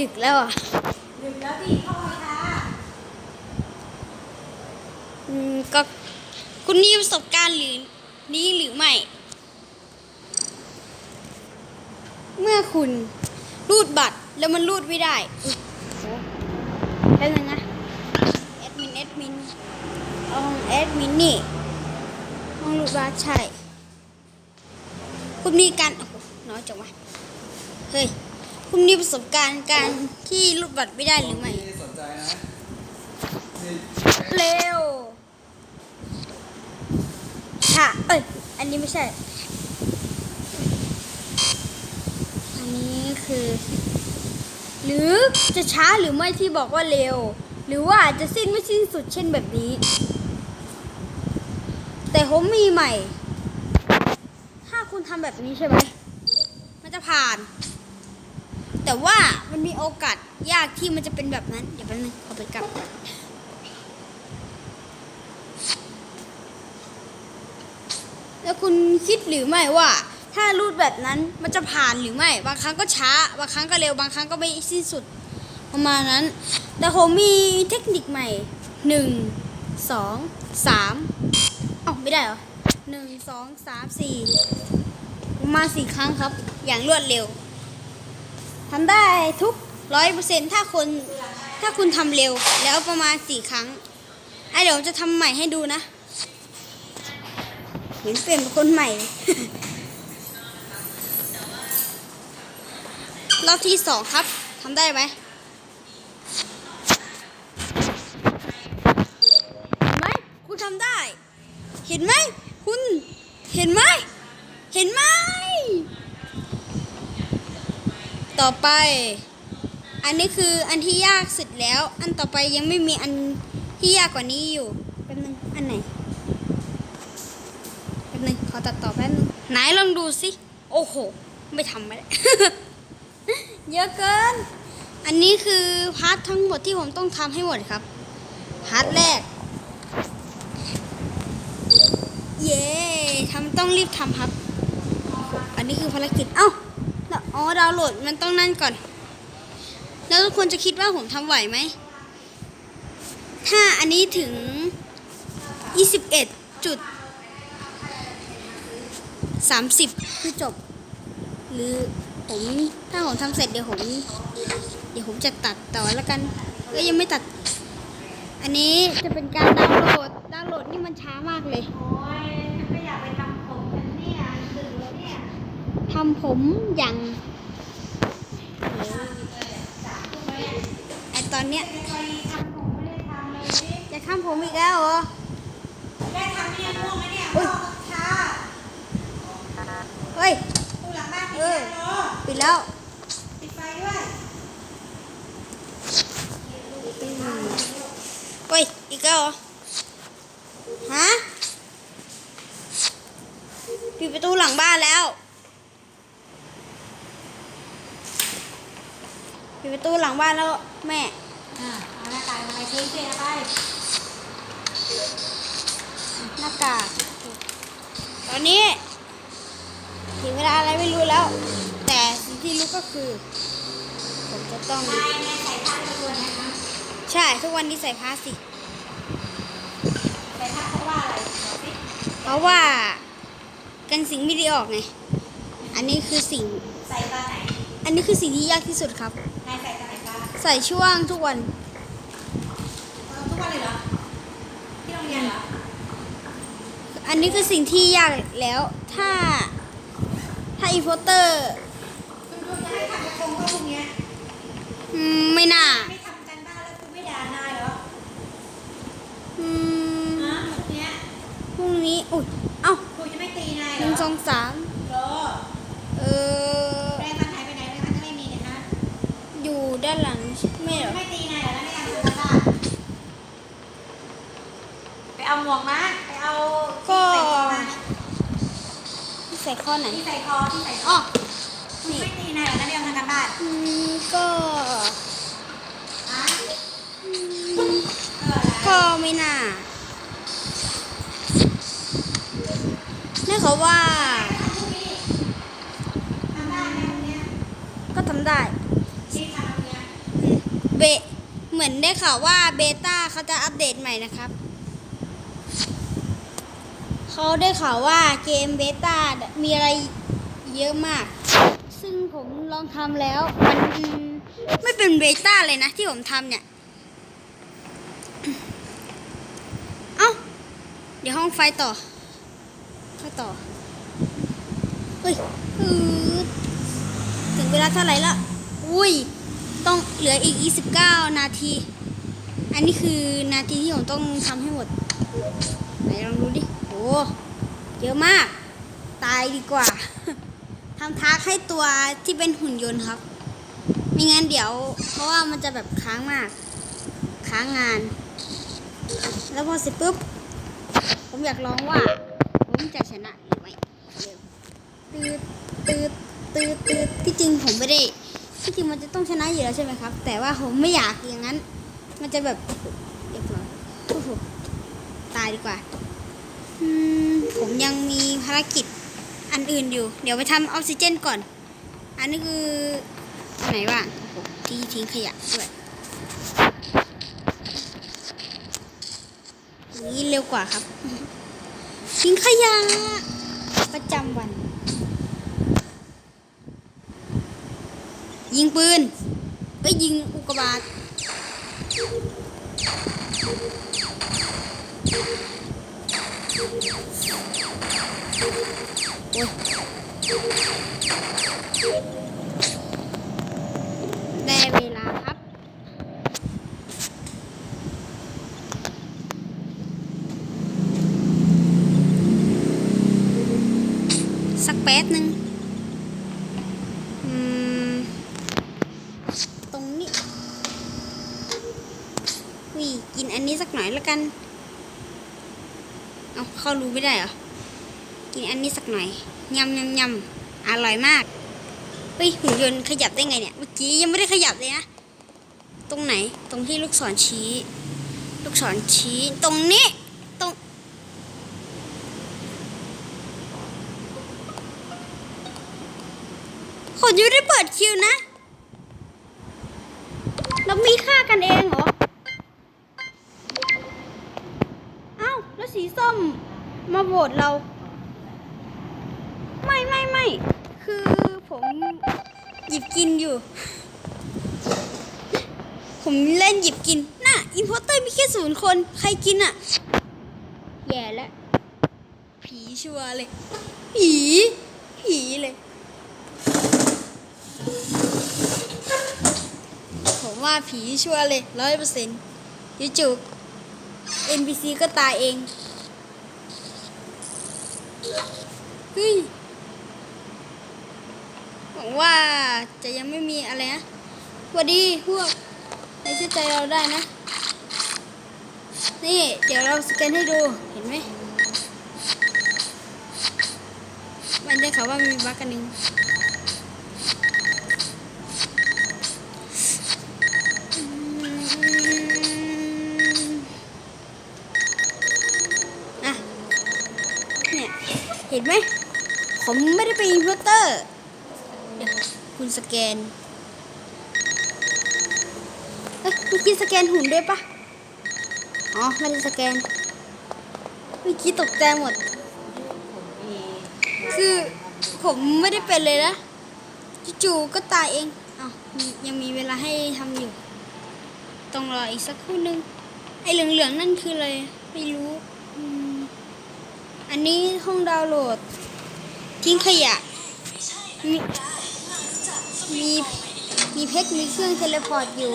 ดึกแล้วอะ ดึกแล้วพี่เข้ามาค่ะอืมก็คุณมีประสบการณ์หรือนี้หรือไม่ เมื่อคุณรูดบัตรแล้วมันรูดไม่ได้อุ๊ยโอ้แป๊บนึงนะแอดมินแอดมินเอาห้องแอดมินนี่ห้องรูดบัตรใช่ คุณมีการโอ้โหน้อยจังวะเฮ้ย คุณมีประสบการณ์การที่รูดบัตรไม่ได้หรือไม่ สนใจนะนี่เร็ว ค่ะ เอ้ย อันนี้ไม่ใช่ อันนี้คือ หรือจะช้าหรือไม่ที่บอกว่าเร็ว หรือว่าจะสิ้นไม่สิ้นสุดเช่นแบบนี้ แต่ผมมีใหม่ ถ้าคุณทำแบบนี้ใช่ไหม มันจะผ่าน แต่ว่ามันมีโอกาสยากที่มันจะเป็นแบบนั้น เดี๋ยวแป๊บนึงขอไปกลับก่อนแล้วคุณคิดหรือไม่ว่า ถ้ารูดแบบนั้นมันจะผ่านหรือไม่ บางครั้งก็ช้า บางครั้งก็เร็ว บางครั้งก็ไม่สิ้นสุดประมาณนั้น แต่ผมมีเทคนิคใหม่หนึ่งสองสามเอ้าไม่ได้เหรอหนึ่งสองสามสี่มาสี่ครั้งครับ อย่างรวดเร็ว ทำได้ทุกร้อยเปอร์เซ็นถ้าคนถ้าคุณทำเร็ว แล้วประมาณสี่ครั้งอเดี๋ยวจะทำใหม่ให้ดูนะเหมือนเป็นคนใหม่ รอบที่สองครับทำได้ไหมเห็นไหมคุณทำได้ เห็นไหม คุณ เห็นไหม เห็นไหม ต่อไป อันนี้คืออันที่ยากสุดแล้ว อันต่อไปยังไม่มีอันที่ยากกว่านี้อยู่แป๊บนึงอันไหนแป๊บนึงขอตัดต่อแป๊บนึงไหนลองดูสิโอ้โห ไม่ทำไม่ได้ เยอะเกิน อันนี้คือพาร์ททั้งหมดที่ผมต้องทำให้หมดครับ พาร์ทแรก เย้ทำต้องรีบทำครับ อันนี้คือภารกิจ เอ้าแล้ว อ๋อดาวน์โหลดมันต้องนั่นก่อน แล้วทุกคนจะคิดว่าผมทำไหวไหม ถ้าอันนี้ถึง 21จุดสามสิบคือจบ หรือผมถ้าผมทำเสร็จเดี๋ยวผม เดี๋ยวผมจะตัดต่อแล้วกัน ก็ยังไม่ตัด อันนี้จะเป็นการดาวน์โหลด ดาวน์โหลดนี่มันช้ามากเลย ทำผมอย่างไอตอนเนี้ยไปทำผมไม่ได้ทำเลยนี่จะทำผมอีกแล้วเหรอได้ทำเนี่ยม่วงไหมเนี่ยอุ๊ยม่วงช้าเฮ้ยตู้หลังบ้านปิดเออไฟรอปิดแล้วปิดไฟด้วยเฮ้ยอีกแล้วเหรอ ฮะ ปิดประตูหลังบ้านแล้ว ปิดประตูหลังบ้านแล้วแม่ อ่าเอาหน้ากากมาทิ้งเสียไปหน้ากากตอนนี้ ถึงเวลาอะไรไม่รู้แล้ว แต่สิ่งที่รู้ก็คือ ผมจะต้อง นายนายใส่ผ้าไปตัวนะคะใช่ทุกวันนี้ใส่ผ้าสิ ใส่ผ้าเพราะว่าอะไรบอกสิเพราะว่า กันสิ่งไม่ดีออกไง อันนี้คือสิ่ง ใส่ตอนไหน อันนี้คือสิ่งที่ยากที่สุดครับนาย ใส่ตอนไหนคะใส่ช่วงทุกวันเอาทุกวันเลยเหรอ ที่โรงเรียนเหรอ อันนี้คือสิ่งที่ยากแล้ว ถ้า ถ้าอีโพเตอร์คุณครูจะให้ทำกระทงก็พรุ่งเนี้ย อืมไม่น่า ไม่ทำกันบ้านแล้วคุณไม่ด่านายเหรออืมฮะพรุ่งเนี้ยพรุ่งนี้ อุ้ยเอ้าครูจะไม่ตีนายหเหรนึ่งสอองสามโลเออ ด้านหลังไม่เหรอไม่ตีนายเหรอแล้วไม่ทำกันบ้านไปเอาหมวกมาไปเอาก็ที่ใส่คอมาที่ใส่ข้อไหนที่ใส่คอที่ใส่คอ๋ออนี่ไม่ตีนายเหรอแล้วไม่ทำกันบ้านอืมก็ฮะเออก็ไม่น่านี่เขาว่าพรุ่งนี้ทำได้ไหมพรุ่งเนี้ยก็ทำได้ ที่ทำพรุ่งเนี้ย เบเหมือนได้ข่าวว่าเบต้าเขาจะอัปเดตใหม่นะครับ เขาได้ข่าวว่าเกมเบต้ามีอะไรเยอะมาก ซึ่งผมลองทำแล้ว มันไม่เป็นเบต้าเลยนะที่ผมทำเนี่ย เอ้า เดี๋ยวห้องไฟต่อเข้าต่อ เฮ้ยถึงเวลาเท่าไหร่ละ อุ้ย ต้องเหลืออีก 29 นาที อันนี้คือนาทีที่ผมต้องทำให้หมด ไหนลองดูดิ โอ้เยอะมาก ตายดีกว่า ทำทักให้ตัวที่เป็นหุ่นยนต์ครับ ไม่งั้นเดี๋ยว เพราะว่ามันจะแบบค้างมาก ค้างงาน แล้วพอเสร็จปุ๊บ ผมอยากลองว่า ผมจะชนะหรือไม่ตืดตืดตืดตืดที่จริงผมไม่ได้ ที่จริงมันจะต้องชนะอยู่แล้วใช่ไหมครับ แต่ว่าผมไม่อยากอย่างนั้น มันจะแบบเรียบร้อยโอ้โหตายดีกว่าผมยังมีภารกิจอันอื่นอยู่ เดี๋ยวไปทำออกซิเจนก่อน อันนี้คือไหนว่างที่ทิ้งขยะด้วยนี้เร็วกว่าครับ ทิ้งขยะประจำวัน ยิงปืนเอ้ยยิงอุกกาบาตโอ้ยได้เวลาครับ สักแป๊บหนึ่งอืม ตรงนี้วิกินอันนี้ สักหน่อยแล้วกัน เอาเข้ารู้ไม่ได้เหรอ กินอันนี้สักหน่อยยำยำยำอร่อยมากเฮ้ยหุ่นยนต์ขยับได้ไงเนี่ย เมื่อกี้ยังไม่ได้ขยับเลยนะ ตรงไหน ตรงที่ลูกศรชี้ ลูกศรชี้ ตรงนี้ ตรง คนยูได้เปิดคิวนะ เรามีค่ากันเองเหรอ เอ้า แล้ว สีส้มมาโหวตเรา ไม่ไม่ไม่คือผมหยิบกินอยู่ ผมเล่นหยิบกิน น่ะอินพอเตอร์มีแค่ศูนย์คน ใครกินอะ แย่แล้ว ผีชัวเลย ผี ผีเลย ผมว่าผีชัวเลยร้อยเปอร์เซ็นต์ยูจู NPC ก็ตายเอง เฮ้ยหวังว่าจะยังไม่มีอะไรนะสวัสดีพวกในเชื่อใจเราได้นะ นี่ เดี๋ยวเราสแกนให้ดูเห็นไหมมันจะเข่าวว่ามีบั๊กกันหนึ่ง อะ เนี่ย เห็นไหม ผมไม่ได้ไปอินพุตเตอร์คุณสแกนเอ้ยมื่อกี้สแกนหุ่นด้วยปะอ๋อไม่ได้สแกนเมื่อกี้ตกใจหมด คือผมไม่ได้เป็นเลยนะจู่ๆก็ตายเองอ้าวมียังมีเวลาให้ทำอยู่ ต้องรออีกสักครู่นึง ไอ้เหลืองๆนั่นคืออะไร ไม่รู้ อันนี้ห้องดาวน์โหลด ทิ้งขยะ มีมีมีเพชรมีเครื่องเทเลพอร์ตอยู่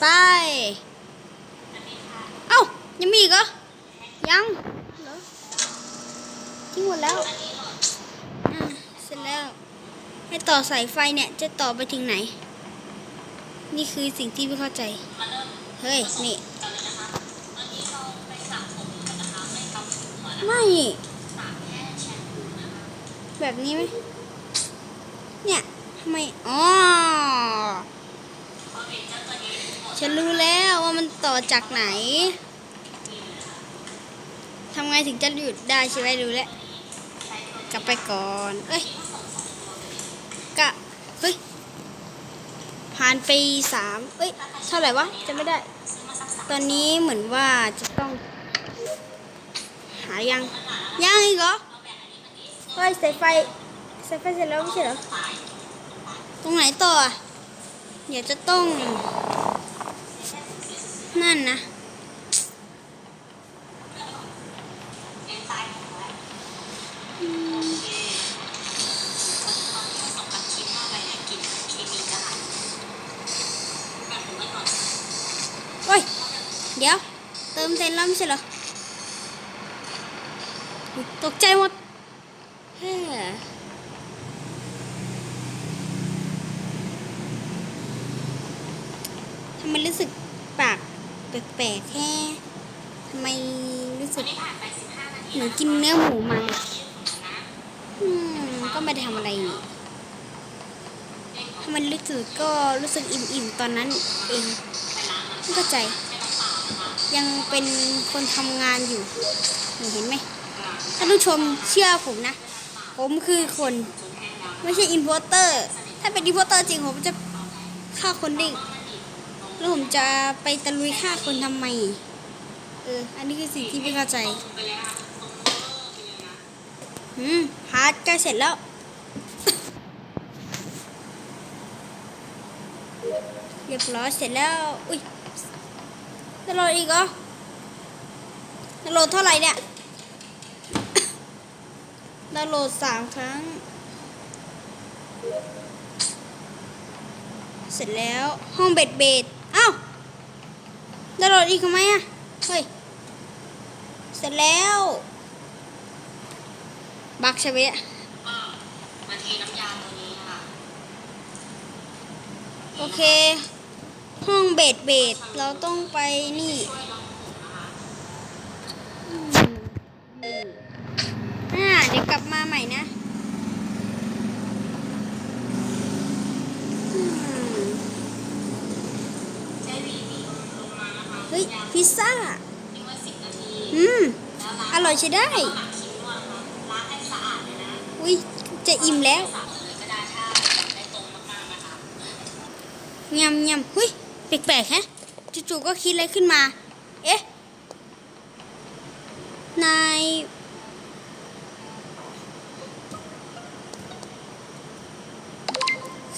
ไป เอ้า ยังมีอีกเหรอ ยังเหรอทิ้งหมดแล้ว อะเสร็จแล้ว ให้ต่อสายไฟเนี่ย จะต่อไปถึงไหน นี่คือสิ่งที่ไม่เข้าใจ เฮ้ย นี่ ไม่ แบบนี้ไหมเนี่ยทำไมอ๋อฉันรู้แล้วว่ามันต่อจากไหนทำไงถึงจะหยุดได้ใช่ไหมรู้แล้วกลับไปก่อน เอ้ยกะเฮ้ยหายานไปสามเอ้ย เท่าไหร่วะ จะไม่ได้ ตอนนี้เหมือนว่าจะต้อง หายัง ยังอีกเหรอ เฮ้ยสายไฟสายไฟเสร็จแล้วไม่ใช่เหรอ ตรงไหนต่ออะเดี๋ยวจะต้อง นั่นนะ โอ้ย เดี๋ยว เติมเต็มแล้วไม่ใช่เหรอ ตกใจหมดเฮ้ ทำไมรู้สึกปากแปลกๆแค่ทำไมรู้สึกเหมือนกินเนื้อหมูมาอืมก็ไม่ได้ทำอะไรนี่ทำไมรู้สึกก็รู้สึกอิ่มๆตอนนั้นเองไม่เข้าใจ ยังเป็นคนทำงานอยู่เห็นไหมท่านผู้ชมเชื่อผมนะ ผมคือคน ไม่ใช่อินโพเตอร์ ถ้าเป็นอินโพเตอร์จริงผมจะฆ่าคนดิ้ แล้วผมจะไปตะลุยฆ่าคนทำไม เออ อันนี้คือสิ่งที่ไม่เข้าใจอืมพาร์ทใกล้เสร็จแล้ว เรียบร้อยเสร็จแล้ว อุ้ยจะโหลดอีกเหรอจะโหลดเท่าไหร่เนี่ยดาวน์โหลดสามครั้ง เสร็จแล้วห้องเบ็ดเบ็ด อ้าวดาวน์โหลดอีกทำไมอะ เฮ้ย เสร็จแล้ว บักใช่ไหมเนี่ยมาเทน้ำยาตัวนี้ค่ะโอเค ห้องเบ็ดเบ็ดเราต้องไปนี่อืมอ่าเดี๋ยวกลับมาใหม่นะอืม ใช้วีวีลงมานะคะ เฮ้ย พิซซ่าทิ้งไว้สิบนาทีอืมแล้วล้างอร่อยใช้ได้หมักชิ้นด้วยนะคะล้างให้สะอาดเลยนะอุ้ยจะอิ่มแล้วสระเลยก็ได้ถ้าได้ตรงมากๆนะคะยำยำเฮ้ยแปลกๆฮะจู่ๆก็คิดอะไรขึ้นมา เอ๊ะ นาย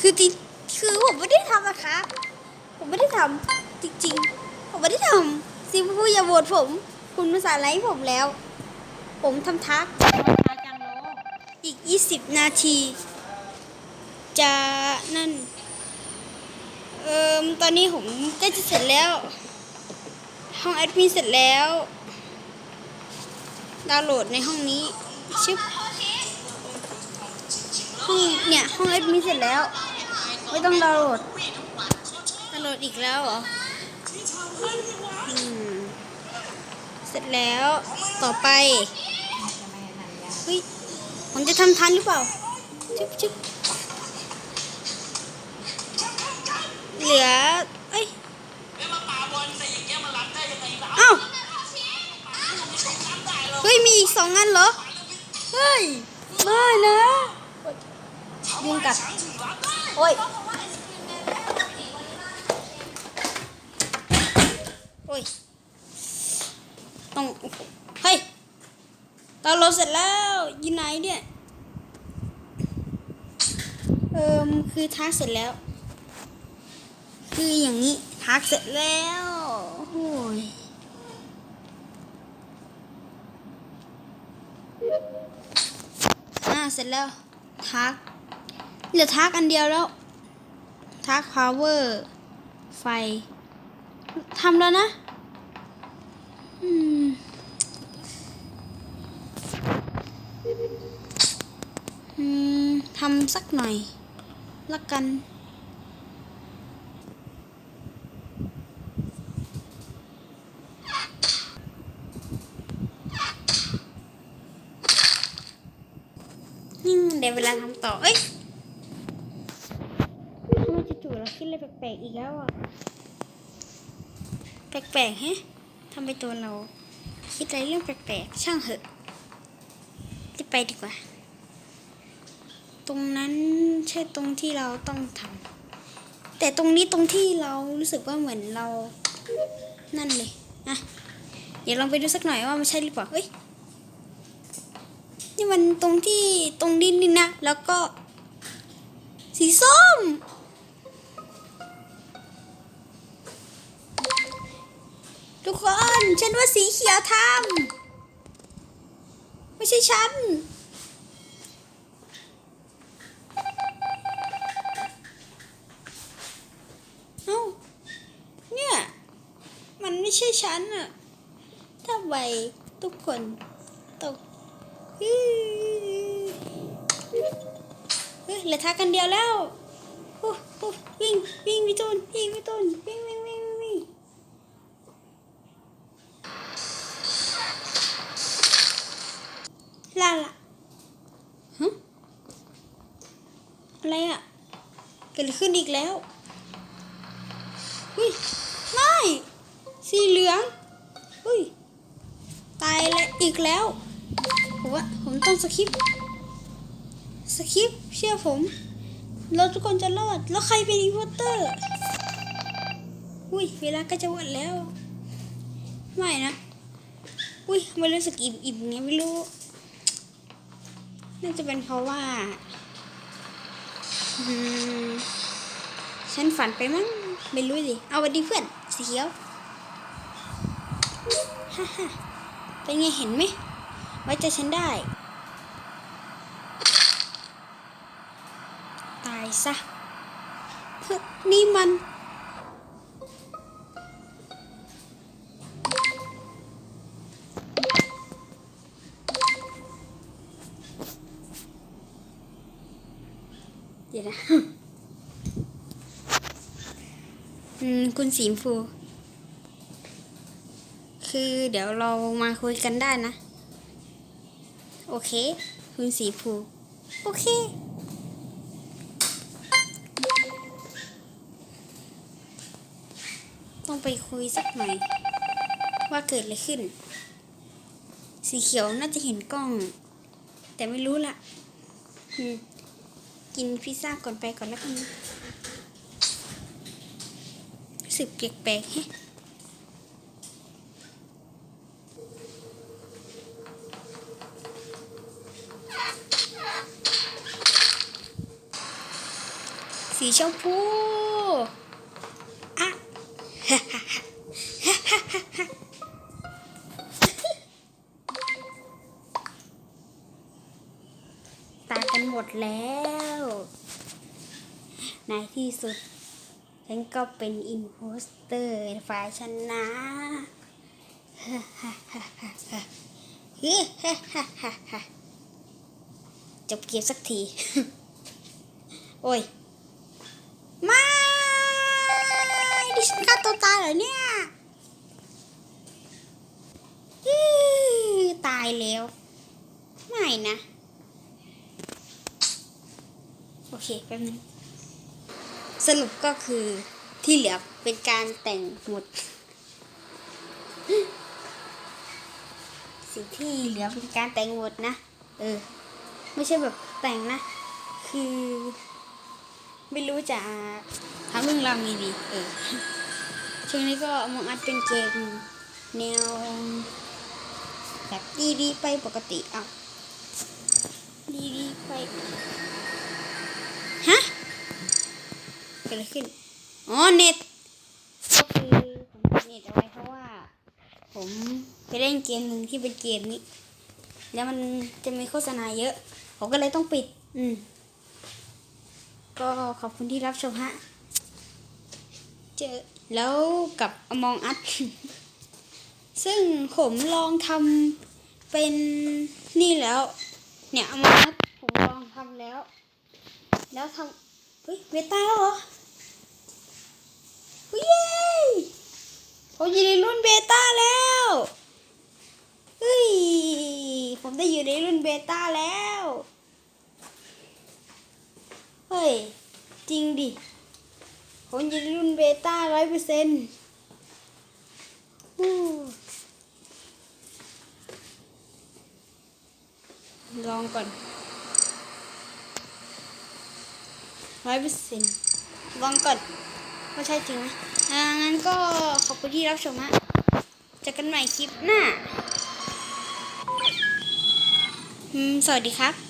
คือจริงคือผมไม่ได้ทำนะคะ ผมไม่ได้ทำจริงๆ ผมไม่ได้ทำ ซิมพูอย่าโหวตผม คุณมาสาไลค์ผมแล้ว ผมทำทักอีก 20 นาที จะนั่น เอ่มตอนนี้ผมก็จะเสร็จแล้ว ห้องแอดมินเสร็จแล้ว ดาวน์โหลดในห้องนี้ชึบห้องเนี่ย ห้องแอดมินเสร็จแล้ว ไม่ต้องดาวน์โหลดดาวน์โหลดอีกแล้วเหรอ เสร็จแล้วต่อไปเฮ้ยผมจะทำทันหรือเปล่าชึบชึบเหลือเอ้ยเอ้าเฮ้ย มีอีกสองอันเหรอ เฮ้ย ไม่นะยุงกัดโอ้ย โอ้ย ต้องเฮ้ยดาวน์โหลดเสร็จแล้วอยู่ไหนเนี่ยเอิมคือทักเสร็จแล้ว คืออย่างนี้ทักเสร็จแล้วโอ้ยอ่าเสร็จแล้วทักเหลือทักอันเดียวแล้ว ทัก power ไฟทำแล้วนะ อืม อืม ทำสักหน่อยละกัน นี่มันเดี๋ยวเวลาทำต่อ เอ้ยทำไมจู่ๆเราคิดอะไรแปลกๆอีกแล้วอะ แปลกๆฮะทำไมตัวเรา คิดอะไรเรื่องแปลกๆ ช่างเหอะ จะไปดีกว่า ตรงนั้นใช่ตรงที่เราต้องทำแต่ตรงนี้ตรงที่เรารู้สึกว่าเหมือนเรา นั่นเลยอะเดี๋ยวลองไปดูสักหน่อยว่ามันใช่หรือเปล่าเฮ้ยนี่มันตรงที่ตรงดินนี่นะ แล้วก็ สีส้ม ทุกคน ฉันว่าสีเขียวทำไม่ใช่ฉัน เอ้า เนี่ย มัน ไม่ใช่ฉันอะถ้าไวทุกคนตกเฮ้ยเฮ้ยเหลือทักกันเดียวแล้วโอ้โอ้วิ่งวิ่งพี่ตูนวิ่งพี่ตูนวิ่งวิ่งวิ่งวิ่งลาละฮะอะไรอะเกิดขึ้นอีกแล้ว สคริปสคริปเชื่อผม เราทุกคนจะรอด แล้วใครเป็นอีโวเตอร์ อุ้ย เวลาก็จะหมดแล้ว ไม่นะ อุ้ยไม่รู้สึกอิ่มอิ่มไงไม่รู้ น่าจะเป็นเพราะว่า ฉันฝันไปมั้ง ไม่รู้สิเอาวันดีเพื่อนสีเขียวฮ่าฮ่าเป็นไงเห็นไหม ไว้ใจฉันได้ ตาย ซะ นี่มัน เดี๋ยวนะอืม คุณสีมพูคือเดี๋ยวเรามาคุยกันได้นะ โอเค คุณสีชมพูโอเค ต้อง ไปคุยสักหน่อย ว่าเกิดอะไรขึ้น สีเขียวน่าจะเห็นกล้อง แต่ไม่รู้ละกินพิซซ่าก่อนไปก่อนแล้วกันรู้สึกแปลกๆแฮะสีชมพู แล้ว ในที่สุด ฉันก็เป็นอินโพสเตอร์ฝ่ายชนะจบเกมสักที โอ้ยไม่ดิฉันฆ่าตัวตายเหรอเนี่ยตายแล้ว ไม่นะ โอ เคแป๊บนึงสรุปก็คือที่เหลือเป็นการแต่งหมด สิ่งที่เหลือเป็นการแต่งหมดนะ เออ ไม่ใช่แบบแต่งนะ คือ ไม่รู้จะทำเรื่องราวไงดี เออ ช่วงนี้ก็มองอัดเป็นเกมแนว แบบดีๆไปปกติอะดีๆ กิดอะไรขึ้น อ๋อ เน็ต ก็คือผมปิดเน็ตเอาไว้เพราะว่า ผมไปเล่นเกมหนึ่งที่เป็นเกมนี้ แล้วมันจะมีโฆษณาเยอะ ผมก็เลยต้องปิด อืม ก็ขอบคุณที่รับชมฮะ เจอแล้วกับอมองอัด ซึ่งผมลองทำเป็นนี่แล้ว เนี่ยอมองอัดผมลองทำแล้ว แล้วทำเฮ้ยเวต้าแล้วเหรอ เฮ้ยเย้ผมอยู่ในรุ่นเบต้าแล้วเฮ้ยผมได้อยู่ในรุ่นเบต้าแล้วเฮ้ยจริงดิผมอยู่ในรุ่นเบต้าร้อยเปอร์เซ็นต์ลองก่อนร้อยเปอร์เซ็นต์ลองก่อน ก็ใช่จริงนะงั้นก็ขอบคุณที่รับชมฮะเจอกันใหม่คลิปหน้าสวัสดีครับ